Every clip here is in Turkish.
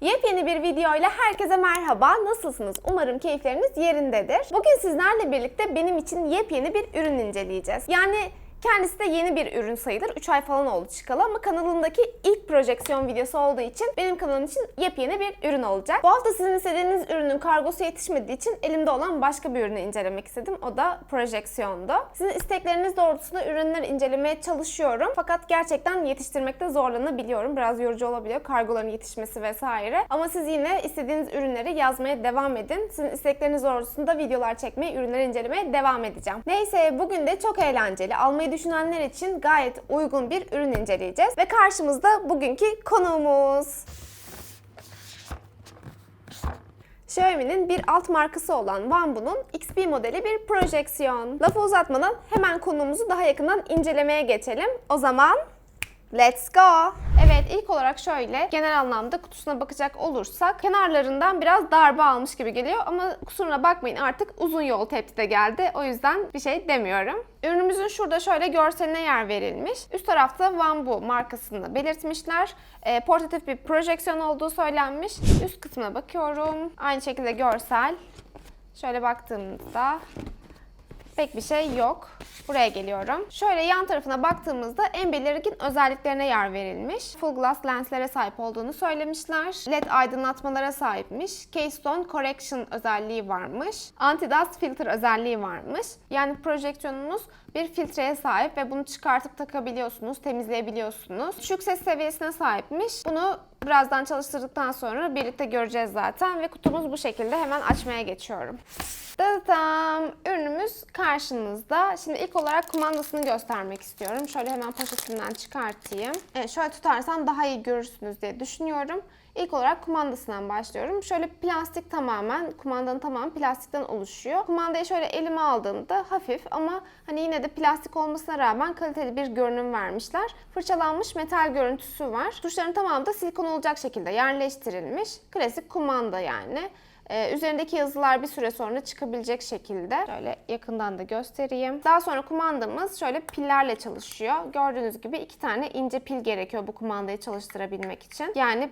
Yepyeni bir video ile herkese merhaba. Nasılsınız? Umarım keyifleriniz yerindedir. Bugün sizlerle birlikte benim için yepyeni bir ürün inceleyeceğiz. Yani Kendisi de yeni bir ürün sayılır. 3 ay falan oldu çıkalı ama kanalımdaki ilk projeksiyon videosu olduğu için benim kanalım için yepyeni bir ürün olacak. Bu hafta sizin istediğiniz ürünün kargosu yetişmediği için elimde olan başka bir ürünü incelemek istedim. O da projeksiyondu. Sizin istekleriniz doğrultusunda ürünleri incelemeye çalışıyorum. Fakat gerçekten yetiştirmekte zorlanabiliyorum. Biraz yorucu olabiliyor kargoların yetişmesi vesaire. Ama siz yine istediğiniz ürünleri yazmaya devam edin. Sizin istekleriniz doğrultusunda videolar çekmeye, ürünleri incelemeye devam edeceğim. Neyse bugün de çok eğlenceli. Almayı düşünenler için gayet uygun bir ürün inceleyeceğiz. Ve karşımızda bugünkü konuğumuz. Xiaomi'nin bir alt markası olan Wanbu'nun XP modeli bir projeksiyon. Lafı uzatmadan hemen konuğumuzu daha yakından incelemeye geçelim. O zaman Let's go! Evet ilk olarak şöyle genel anlamda kutusuna bakacak olursak kenarlarından biraz darbe almış gibi geliyor ama kusuruna bakmayın artık uzun yol tepkide geldi. O yüzden bir şey demiyorum. Ürünümüzün şurada şöyle görseline yer verilmiş. Üst tarafta Wanbu markasını belirtmişler. E, portatif bir projeksiyon olduğu söylenmiş. Üst kısmına bakıyorum. Aynı şekilde görsel. Şöyle baktığımda pek bir şey yok. Buraya geliyorum. Şöyle yan tarafına baktığımızda en belirgin özelliklerine yer verilmiş. Full glass lenslere sahip olduğunu söylemişler. LED aydınlatmalara sahipmiş. Keystone Correction özelliği varmış. Anti-dust filter özelliği varmış. Yani projeksiyonunuz bir filtreye sahip ve bunu çıkartıp takabiliyorsunuz, temizleyebiliyorsunuz. Düşük ses seviyesine sahipmiş. Bunu birazdan çalıştırdıktan sonra birlikte göreceğiz zaten ve kutumuz bu şekilde hemen açmaya geçiyorum. Dıdım. Ürünümüz karşınızda. Şimdi ilk olarak kumandasını göstermek istiyorum. Şöyle hemen poşetinden çıkartayım. Evet, şöyle tutarsam daha iyi görürsünüz diye düşünüyorum. İlk olarak kumandasından başlıyorum. Şöyle plastik tamamen, kumandanın tamamı plastikten oluşuyor. Kumandayı şöyle elime aldığımda hafif ama hani yine de plastik olmasına rağmen kaliteli bir görünüm vermişler. Fırçalanmış metal görüntüsü var. Tuşların tamamı da silikon olacak şekilde yerleştirilmiş. Klasik kumanda yani. Ee, üzerindeki yazılar bir süre sonra çıkabilecek şekilde. Şöyle yakından da göstereyim. Daha sonra kumandamız şöyle pillerle çalışıyor. Gördüğünüz gibi iki tane ince pil gerekiyor bu kumandayı çalıştırabilmek için. Yani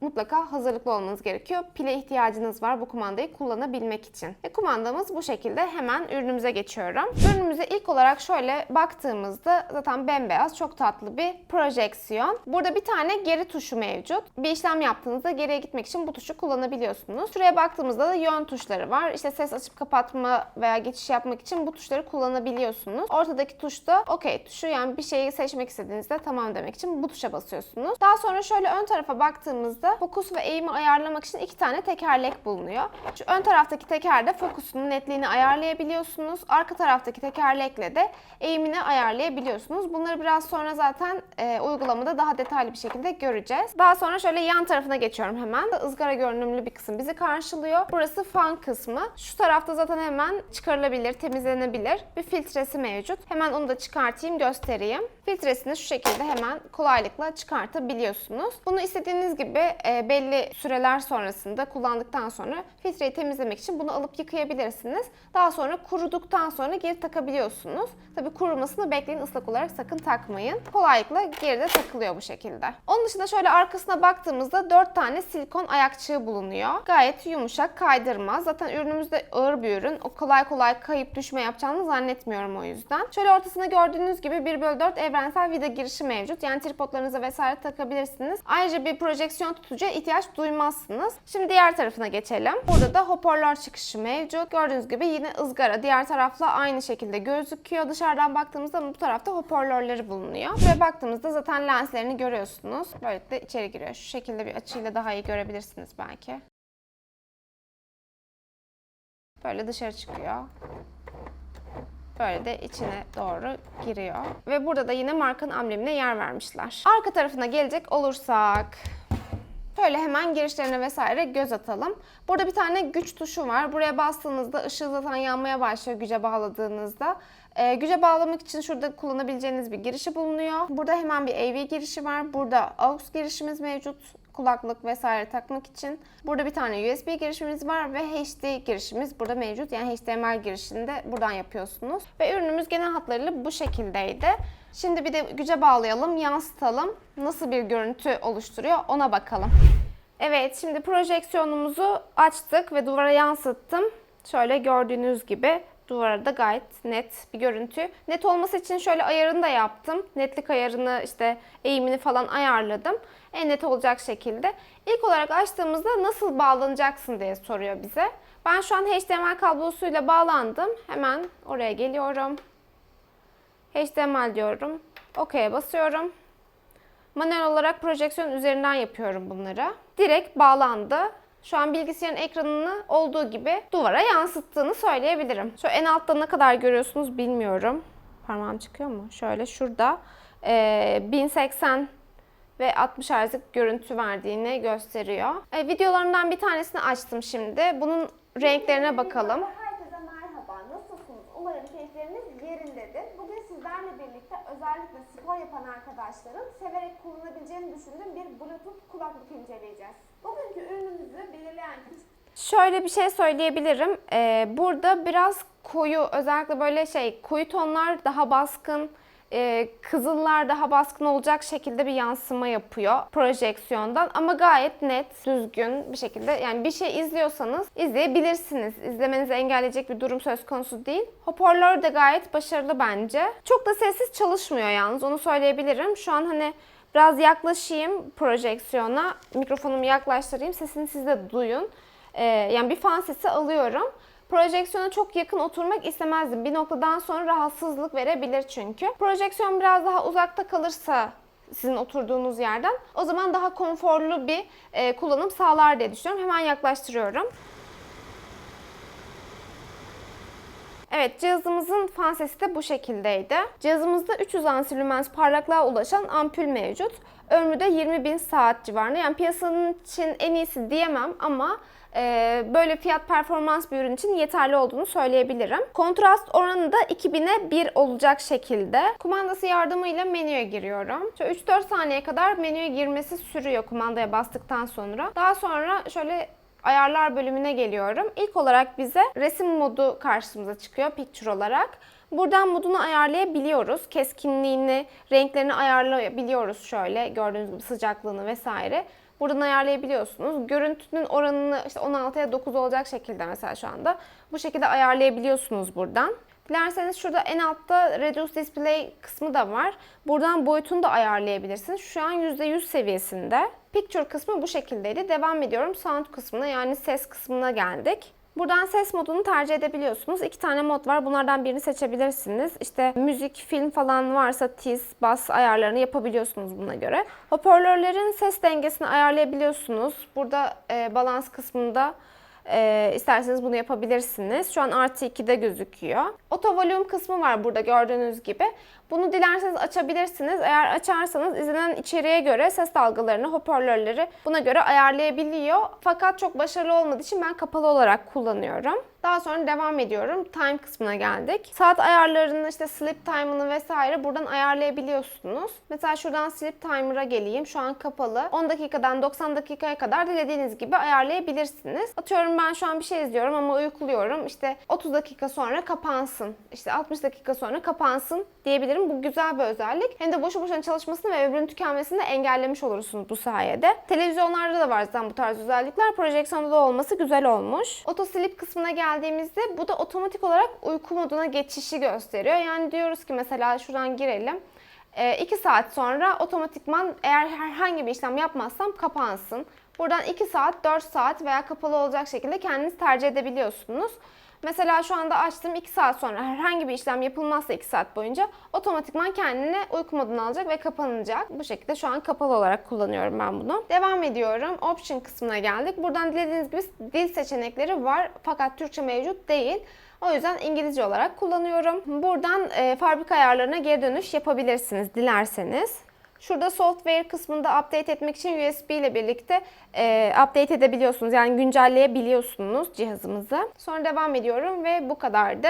mutlaka hazırlıklı olmanız gerekiyor. Pile ihtiyacınız var bu kumandayı kullanabilmek için. Ve kumandamız bu şekilde hemen ürünümüze geçiyorum. Ürünümüze ilk olarak şöyle baktığımızda zaten bembeyaz çok tatlı bir projeksiyon. Burada bir tane geri tuşu mevcut. Bir işlem yaptığınızda geriye gitmek için bu tuşu kullanabiliyorsunuz. Şuraya baktığımızda da yön tuşları var. İşte ses açıp kapatma veya geçiş yapmak için bu tuşları kullanabiliyorsunuz. Ortadaki tuşta OK tuşu yani bir şeyi seçmek istediğinizde tamam demek için bu tuşa basıyorsunuz. Daha sonra şöyle ön tarafa baktığımızda fokus ve eğimi ayarlamak için iki tane tekerlek bulunuyor. Şu ön taraftaki tekerde fokusunun netliğini ayarlayabiliyorsunuz. Arka taraftaki tekerlekle de eğimini ayarlayabiliyorsunuz. Bunları biraz sonra zaten e, uygulamada daha detaylı bir şekilde göreceğiz. Daha sonra şöyle yan tarafına geçiyorum hemen. Izgara görünümlü bir kısım bizi karşılıyor. Burası fan kısmı. Şu tarafta zaten hemen çıkarılabilir, temizlenebilir bir filtresi mevcut. Hemen onu da çıkartayım, göstereyim. Filtresini şu şekilde hemen kolaylıkla çıkartabiliyorsunuz. Bunu istediğiniz gibi e, belli süreler sonrasında kullandıktan sonra filtreyi temizlemek için bunu alıp yıkayabilirsiniz. Daha sonra kuruduktan sonra geri takabiliyorsunuz. Tabii kurumasını bekleyin ıslak olarak sakın takmayın. Kolaylıkla geride takılıyor bu şekilde. Onun dışında şöyle arkasına baktığımızda 4 tane silikon ayakçığı bulunuyor. Gayet yumuşak, kaydırmaz. Zaten ürünümüz de ağır bir ürün. O kolay kolay kayıp düşme yapacağını zannetmiyorum o yüzden. Şöyle ortasında gördüğünüz gibi 1 bölü 4 evrensel vida girişi mevcut. Yani tripodlarınıza vesaire takabilirsiniz. Ayrıca bir projeksiyon tutucuya ihtiyaç duymazsınız. Şimdi diğer tarafına geçelim. Burada da hoparlör çıkışı mevcut. Gördüğünüz gibi yine ızgara diğer tarafla aynı şekilde gözüküyor. Dışarıdan baktığımızda bu tarafta hoparlörleri bulunuyor. Ve baktığımızda zaten lenslerini görüyorsunuz. Böylelikle içeri giriyor. Şu şekilde bir açıyla daha iyi görebilirsiniz belki. Böyle dışarı çıkıyor. Böyle de içine doğru giriyor. Ve burada da yine markanın amblemine yer vermişler. Arka tarafına gelecek olursak... Şöyle hemen girişlerine vesaire göz atalım. Burada bir tane güç tuşu var. Buraya bastığınızda ışığı zaten yanmaya başlıyor güce bağladığınızda. Ee, güce bağlamak için şurada kullanabileceğiniz bir girişi bulunuyor. Burada hemen bir AV girişi var. Burada AUX girişimiz mevcut kulaklık vesaire takmak için. Burada bir tane USB girişimiz var ve HD girişimiz burada mevcut. Yani HDMI girişini de buradan yapıyorsunuz. Ve ürünümüz genel hatlarıyla bu şekildeydi. Şimdi bir de güce bağlayalım, yansıtalım. Nasıl bir görüntü oluşturuyor ona bakalım. Evet, şimdi projeksiyonumuzu açtık ve duvara yansıttım. Şöyle gördüğünüz gibi duvara da gayet net bir görüntü. Net olması için şöyle ayarını da yaptım. Netlik ayarını işte eğimini falan ayarladım. En net olacak şekilde. İlk olarak açtığımızda nasıl bağlanacaksın diye soruyor bize. Ben şu an HDMI kablosuyla bağlandım. Hemen oraya geliyorum. HDMI diyorum. OK'ye basıyorum. Manuel olarak projeksiyon üzerinden yapıyorum bunları. Direkt bağlandı. Şu an bilgisayarın ekranını olduğu gibi duvara yansıttığını söyleyebilirim. Şu en altta ne kadar görüyorsunuz bilmiyorum. Parmağım çıkıyor mu? Şöyle şurada e, 1080 ve 60 Hz'lik görüntü verdiğini gösteriyor. E, videolarından bir tanesini açtım şimdi. Bunun renklerine bakalım. Herkese merhaba. Nasılsınız? Umarım keyifleriniz yerindedir. Bugün sizlerle birlikte özellikle spor yapan arkadaşların severek kullanabileceğini düşündüğüm bir Bluetooth kulaklık inceleyeceğiz. Bugünkü ürünümüzü belirleyen Şöyle bir şey söyleyebilirim. Ee, burada biraz koyu, özellikle böyle şey koyu tonlar daha baskın, e, kızıllar daha baskın olacak şekilde bir yansıma yapıyor projeksiyondan ama gayet net, düzgün bir şekilde yani bir şey izliyorsanız izleyebilirsiniz. İzlemenizi engelleyecek bir durum söz konusu değil. Hoparlör de gayet başarılı bence. Çok da sessiz çalışmıyor yalnız onu söyleyebilirim. Şu an hani biraz yaklaşayım projeksiyona, mikrofonumu yaklaştırayım, sesini siz de duyun. Ee, yani bir fan sesi alıyorum. Projeksiyona çok yakın oturmak istemezdim. Bir noktadan sonra rahatsızlık verebilir çünkü. Projeksiyon biraz daha uzakta kalırsa sizin oturduğunuz yerden o zaman daha konforlu bir e, kullanım sağlar diye düşünüyorum. Hemen yaklaştırıyorum. Evet cihazımızın fan sesi de bu şekildeydi. Cihazımızda 300 ansi parlaklığa ulaşan ampul mevcut. Ömrü de 20 bin saat civarında. Yani piyasanın için en iyisi diyemem ama e, böyle fiyat performans bir ürün için yeterli olduğunu söyleyebilirim. Kontrast oranı da 2000'e 1 olacak şekilde. Kumandası yardımıyla menüye giriyorum. Şöyle 3-4 saniye kadar menüye girmesi sürüyor kumandaya bastıktan sonra. Daha sonra şöyle ayarlar bölümüne geliyorum. İlk olarak bize resim modu karşımıza çıkıyor picture olarak. Buradan modunu ayarlayabiliyoruz. Keskinliğini, renklerini ayarlayabiliyoruz şöyle. Gördüğünüz gibi sıcaklığını vesaire. Buradan ayarlayabiliyorsunuz. Görüntünün oranını işte 16'ya 9 olacak şekilde mesela şu anda. Bu şekilde ayarlayabiliyorsunuz buradan. Dilerseniz şurada en altta Reduce Display kısmı da var. Buradan boyutunu da ayarlayabilirsiniz. Şu an %100 seviyesinde. Picture kısmı bu şekildeydi. Devam ediyorum sound kısmına yani ses kısmına geldik. Buradan ses modunu tercih edebiliyorsunuz. İki tane mod var. Bunlardan birini seçebilirsiniz. İşte müzik, film falan varsa tiz, bas ayarlarını yapabiliyorsunuz buna göre. Hoparlörlerin ses dengesini ayarlayabiliyorsunuz. Burada e, balans kısmında e, isterseniz bunu yapabilirsiniz. Şu an artı 2'de gözüküyor. Auto volume kısmı var burada gördüğünüz gibi. Bunu dilerseniz açabilirsiniz. Eğer açarsanız izlenen içeriğe göre ses dalgalarını, hoparlörleri buna göre ayarlayabiliyor. Fakat çok başarılı olmadığı için ben kapalı olarak kullanıyorum. Daha sonra devam ediyorum. Time kısmına geldik. Saat ayarlarını, işte sleep time'ını vesaire buradan ayarlayabiliyorsunuz. Mesela şuradan sleep timer'a geleyim. Şu an kapalı. 10 dakikadan 90 dakikaya kadar dilediğiniz gibi ayarlayabilirsiniz. Atıyorum ben şu an bir şey izliyorum ama uykuluyorum. İşte 30 dakika sonra kapansın. İşte 60 dakika sonra kapansın diyebilirim. Bu güzel bir özellik. Hem de boşu boşuna çalışmasını ve ömrünün tükenmesini de engellemiş olursunuz bu sayede. Televizyonlarda da var zaten bu tarz özellikler. Projeksiyonda da olması güzel olmuş. Auto kısmına geldiğimizde bu da otomatik olarak uyku moduna geçişi gösteriyor. Yani diyoruz ki mesela şuradan girelim. 2 saat sonra otomatikman eğer herhangi bir işlem yapmazsam kapansın. Buradan 2 saat, 4 saat veya kapalı olacak şekilde kendiniz tercih edebiliyorsunuz. Mesela şu anda açtım 2 saat sonra herhangi bir işlem yapılmazsa 2 saat boyunca otomatikman kendini uyku moduna alacak ve kapanacak. Bu şekilde şu an kapalı olarak kullanıyorum ben bunu. Devam ediyorum. Option kısmına geldik. Buradan dilediğiniz gibi dil seçenekleri var fakat Türkçe mevcut değil. O yüzden İngilizce olarak kullanıyorum. Buradan e, fabrika ayarlarına geri dönüş yapabilirsiniz dilerseniz. Şurada software kısmında update etmek için USB ile birlikte e, update edebiliyorsunuz. Yani güncelleyebiliyorsunuz cihazımızı. Sonra devam ediyorum ve bu kadardı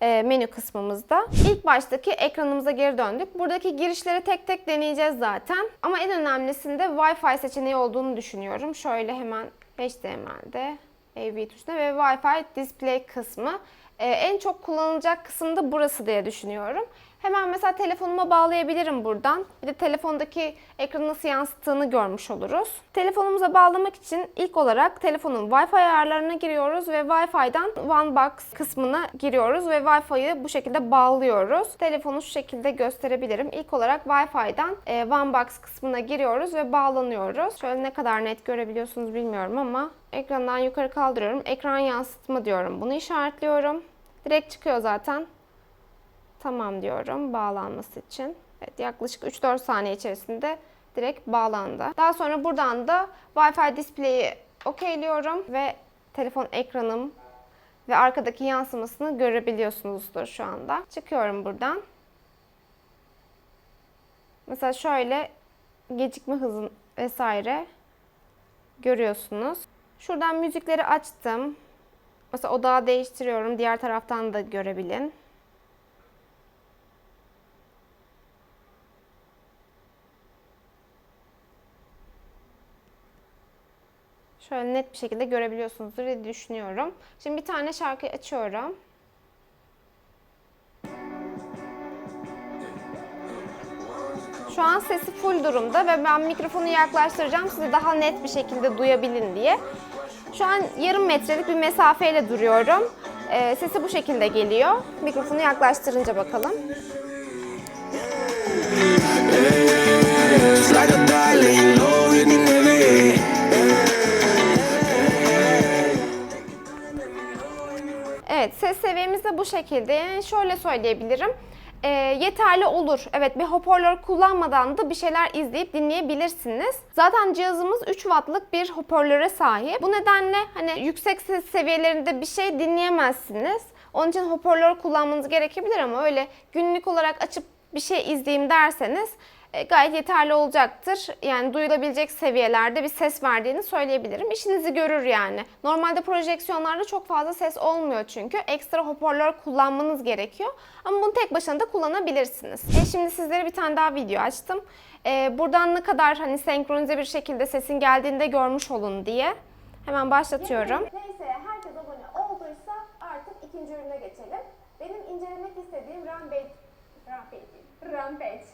e, menü kısmımızda. İlk baştaki ekranımıza geri döndük. Buradaki girişleri tek tek deneyeceğiz zaten. Ama en önemlisinde Wi-Fi seçeneği olduğunu düşünüyorum. Şöyle hemen HDMI'de AV tuşuna ve Wi-Fi display kısmı. Ee, en çok kullanılacak kısım da burası diye düşünüyorum. Hemen mesela telefonuma bağlayabilirim buradan. Bir de telefondaki ekranı nasıl yansıttığını görmüş oluruz. Telefonumuza bağlamak için ilk olarak telefonun Wi-Fi ayarlarına giriyoruz ve Wi-Fi'den OneBox kısmına giriyoruz ve Wi-Fi'yi bu şekilde bağlıyoruz. Telefonu şu şekilde gösterebilirim. İlk olarak Wi-Fi'den e, OneBox kısmına giriyoruz ve bağlanıyoruz. Şöyle ne kadar net görebiliyorsunuz bilmiyorum ama ekrandan yukarı kaldırıyorum. Ekran yansıtma diyorum. Bunu işaretliyorum. Direkt çıkıyor zaten. Tamam diyorum bağlanması için. Evet, yaklaşık 3-4 saniye içerisinde direkt bağlandı. Daha sonra buradan da Wi-Fi display'i okeyliyorum ve telefon ekranım ve arkadaki yansımasını görebiliyorsunuzdur şu anda. Çıkıyorum buradan. Mesela şöyle gecikme hızın vesaire görüyorsunuz. Şuradan müzikleri açtım. Mesela odağı değiştiriyorum. Diğer taraftan da görebilin. Şöyle net bir şekilde görebiliyorsunuzdur diye düşünüyorum. Şimdi bir tane şarkı açıyorum. Şu an sesi full durumda ve ben mikrofonu yaklaştıracağım sizi daha net bir şekilde duyabilin diye. Şu an yarım metrelik bir mesafeyle duruyorum. Ee, sesi bu şekilde geliyor. Mikrofonu yaklaştırınca bakalım. It's Evet, ses seviyemiz de bu şekilde. Şöyle söyleyebilirim. Ee, yeterli olur. Evet, bir hoparlör kullanmadan da bir şeyler izleyip dinleyebilirsiniz. Zaten cihazımız 3 wattlık bir hoparlöre sahip. Bu nedenle hani yüksek ses seviyelerinde bir şey dinleyemezsiniz. Onun için hoparlör kullanmanız gerekebilir ama öyle günlük olarak açıp bir şey izleyeyim derseniz e, gayet yeterli olacaktır. Yani duyulabilecek seviyelerde bir ses verdiğini söyleyebilirim. İşinizi görür yani. Normalde projeksiyonlarda çok fazla ses olmuyor çünkü. Ekstra hoparlör kullanmanız gerekiyor. Ama bunu tek başına da kullanabilirsiniz. E şimdi sizlere bir tane daha video açtım. E, buradan ne kadar hani senkronize bir şekilde sesin geldiğinde görmüş olun diye. Hemen başlatıyorum. Neyse herkes abone olduysa artık ikinci ürüne geçelim. Benim incelemek istediğim Rampage, Rampage, Rampage,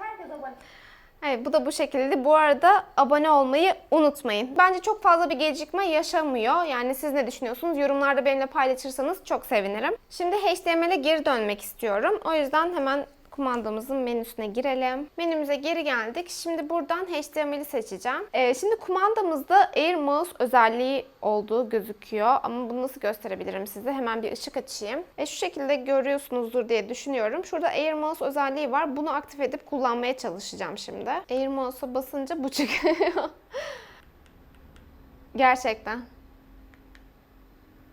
herkes abone. Evet bu da bu şekilde. Bu arada abone olmayı unutmayın. Bence çok fazla bir gecikme yaşamıyor. Yani siz ne düşünüyorsunuz? Yorumlarda benimle paylaşırsanız çok sevinirim. Şimdi HTML'e geri dönmek istiyorum. O yüzden hemen kumandamızın menüsüne girelim. Menümüze geri geldik. Şimdi buradan HTML'i seçeceğim. Ee, şimdi kumandamızda Air Mouse özelliği olduğu gözüküyor. Ama bunu nasıl gösterebilirim size? Hemen bir ışık açayım. E, şu şekilde görüyorsunuzdur diye düşünüyorum. Şurada Air Mouse özelliği var. Bunu aktif edip kullanmaya çalışacağım şimdi. Air Mouse'a basınca bu çıkıyor. Gerçekten.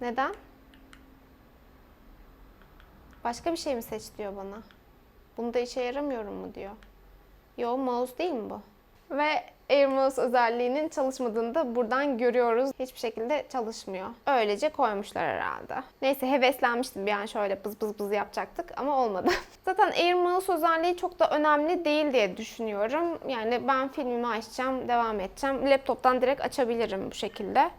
Neden? Başka bir şey mi seç diyor bana. Bunda işe yaramıyorum mu diyor. Yo mouse değil mi bu? Ve Air Mouse özelliğinin çalışmadığını da buradan görüyoruz. Hiçbir şekilde çalışmıyor. Öylece koymuşlar herhalde. Neyse heveslenmiştim bir an şöyle bız bız bız yapacaktık ama olmadı. Zaten Air Mouse özelliği çok da önemli değil diye düşünüyorum. Yani ben filmimi açacağım, devam edeceğim. Laptoptan direkt açabilirim bu şekilde.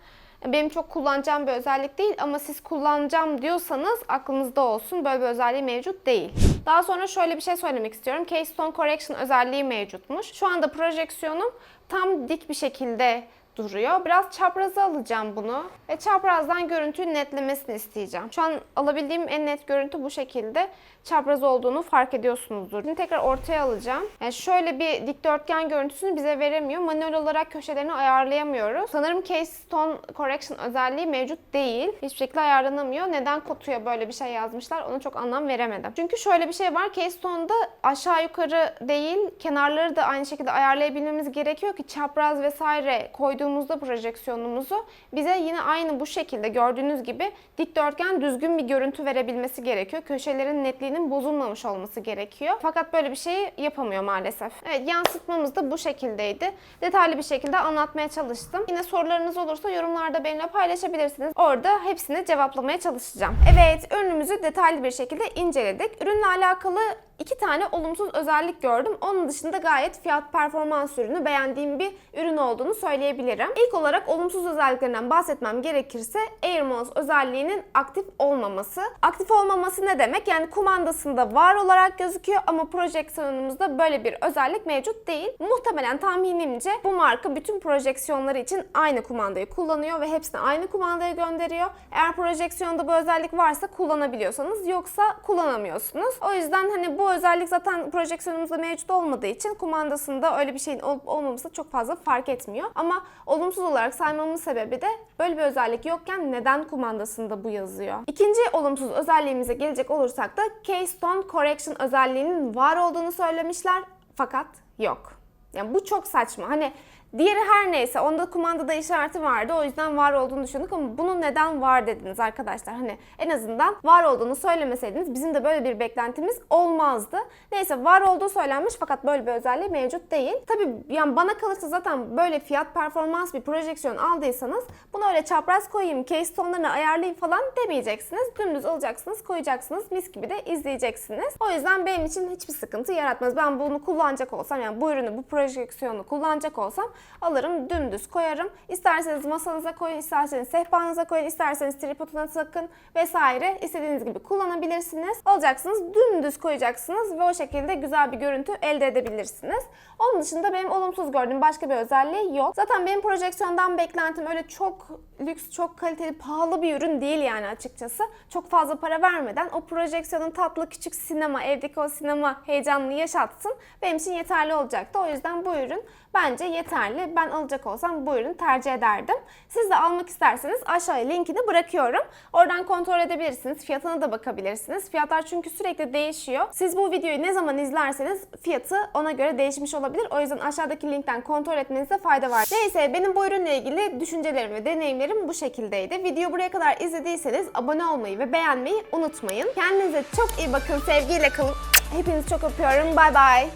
Benim çok kullanacağım bir özellik değil ama siz kullanacağım diyorsanız aklınızda olsun. Böyle bir özelliği mevcut değil. Daha sonra şöyle bir şey söylemek istiyorum. Keystone Correction özelliği mevcutmuş. Şu anda projeksiyonum tam dik bir şekilde duruyor. Biraz çapraza alacağım bunu ve çaprazdan görüntüyü netlemesini isteyeceğim. Şu an alabildiğim en net görüntü bu şekilde. Çapraz olduğunu fark ediyorsunuzdur. Şimdi tekrar ortaya alacağım. Yani şöyle bir dikdörtgen görüntüsünü bize veremiyor. Manuel olarak köşelerini ayarlayamıyoruz. Sanırım Keystone Correction özelliği mevcut değil. Hiçbir şekilde ayarlanamıyor. Neden kutuya böyle bir şey yazmışlar onu çok anlam veremedim. Çünkü şöyle bir şey var. Keystone'da aşağı yukarı değil kenarları da aynı şekilde ayarlayabilmemiz gerekiyor ki çapraz vesaire koyduğumuzda projeksiyonumuzu bize yine aynı bu şekilde gördüğünüz gibi dikdörtgen düzgün bir görüntü verebilmesi gerekiyor. Köşelerin netliğinin bozulmamış olması gerekiyor. Fakat böyle bir şeyi yapamıyor maalesef. Evet yansıtmamız da bu şekildeydi. Detaylı bir şekilde anlatmaya çalıştım. Yine sorularınız olursa yorumlarda benimle paylaşabilirsiniz. Orada hepsini cevaplamaya çalışacağım. Evet ürünümüzü detaylı bir şekilde inceledik. Ürünle alakalı iki tane olumsuz özellik gördüm. Onun dışında gayet fiyat performans ürünü beğendiğim bir ürün olduğunu söyleyebilirim. İlk olarak olumsuz özelliklerinden bahsetmem gerekirse AirMouse özelliğinin aktif olmaması. Aktif olmaması ne demek? Yani kumandasında var olarak gözüküyor ama projeksiyonumuzda böyle bir özellik mevcut değil. Muhtemelen tahminimce bu marka bütün projeksiyonları için aynı kumandayı kullanıyor ve hepsine aynı kumandayı gönderiyor. Eğer projeksiyonda bu özellik varsa kullanabiliyorsanız yoksa kullanamıyorsunuz. O yüzden hani bu özellik zaten projeksiyonumuzda mevcut olmadığı için kumandasında öyle bir şeyin olup olmaması çok fazla fark etmiyor. Ama olumsuz olarak saymamın sebebi de böyle bir özellik yokken neden kumandasında bu yazıyor? İkinci olumsuz özelliğimize gelecek olursak da Keystone Correction özelliğinin var olduğunu söylemişler fakat yok. Yani bu çok saçma. Hani diğeri her neyse onda kumandada işareti vardı o yüzden var olduğunu düşündük ama bunun neden var dediniz arkadaşlar. Hani en azından var olduğunu söylemeseydiniz bizim de böyle bir beklentimiz olmazdı. Neyse var olduğu söylenmiş fakat böyle bir özelliği mevcut değil. Tabii yani bana kalırsa zaten böyle fiyat performans bir projeksiyon aldıysanız bunu öyle çapraz koyayım, case tonlarını ayarlayayım falan demeyeceksiniz. Dümdüz alacaksınız, koyacaksınız, mis gibi de izleyeceksiniz. O yüzden benim için hiçbir sıkıntı yaratmaz. Ben bunu kullanacak olsam yani bu ürünü, bu projeksiyonu kullanacak olsam alırım, dümdüz koyarım. İsterseniz masanıza koyun, isterseniz sehpanıza koyun, isterseniz tripoduna takın vesaire. istediğiniz gibi kullanabilirsiniz. Alacaksınız, dümdüz koyacaksınız ve o şekilde güzel bir görüntü elde edebilirsiniz. Onun dışında benim olumsuz gördüğüm başka bir özelliği yok. Zaten benim projeksiyondan beklentim öyle çok lüks, çok kaliteli, pahalı bir ürün değil yani açıkçası. Çok fazla para vermeden o projeksiyonun tatlı küçük sinema, evdeki o sinema heyecanını yaşatsın. Benim için yeterli olacaktı. O yüzden bu ürün bence yeterli. Ben alacak olsam bu ürünü tercih ederdim. Siz de almak isterseniz aşağıya linkini bırakıyorum. Oradan kontrol edebilirsiniz. Fiyatına da bakabilirsiniz. Fiyatlar çünkü sürekli değişiyor. Siz bu videoyu ne zaman izlerseniz fiyatı ona göre değişmiş olabilir. O yüzden aşağıdaki linkten kontrol etmenize fayda var. Neyse benim bu ürünle ilgili düşüncelerim ve deneyimlerim bu şekildeydi. Video buraya kadar izlediyseniz abone olmayı ve beğenmeyi unutmayın. Kendinize çok iyi bakın. Sevgiyle kalın. Hepinizi çok öpüyorum. Bay bay.